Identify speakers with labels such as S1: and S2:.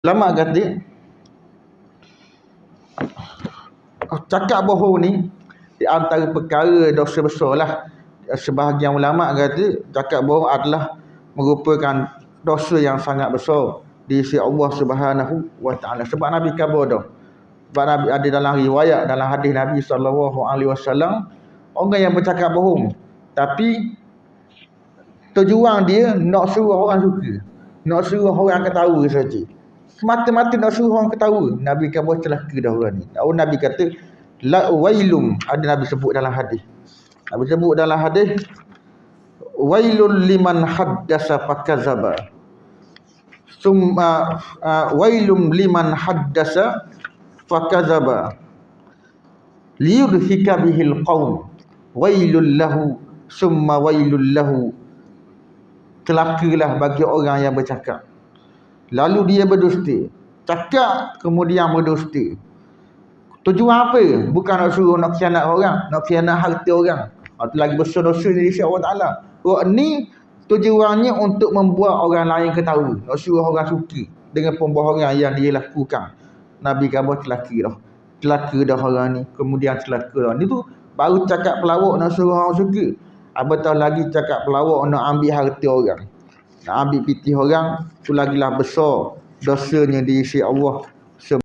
S1: Lama kata cakap bohong ni di antara perkara dosa besar lah. Sebahagian ulama kata cakap bohong adalah merupakan dosa yang sangat besar di sisi Allah Subhanahu wa taala. Sebab Nabi khabar dah. Sebab Nabi ada dalam riwayat dalam hadis Nabi wasallam orang yang bercakap bohong tapi tujuan dia nak suruh orang suka. Nak suruh orang ketawa saja. Semata-mata nak suruh orang ketawa. Nabi khabar celaka dah orang ni. Oh, Nabi kata la wailum ada Nabi sebut dalam hadis. Nabi sebut dalam hadis wailul liman haddasa fakazaba summa uh, wailum liman haddasa fakazaba liyudhika bihil qaum wailul lahu summa wailul lahu celakalah bagi orang yang bercakap lalu dia berdusta cakap kemudian berdusta tujuan apa bukan nak suruh nak khianat orang nak khianat harta orang itu lagi besar dosa di sisi Allah Taala ni tujuannya untuk membuat orang lain ketahui. Nak suruh orang suka dengan pembohongan yang dia lakukan. Nabi kata celaka dah. Celaka dah orang ni. Kemudian celaka dah. Ni tu baru cakap pelawak nak suruh orang suka. Apatah lagi cakap pelawak nak ambil harta orang. Nak ambil piti orang. Tu lagi lah besar dosanya di sisi Allah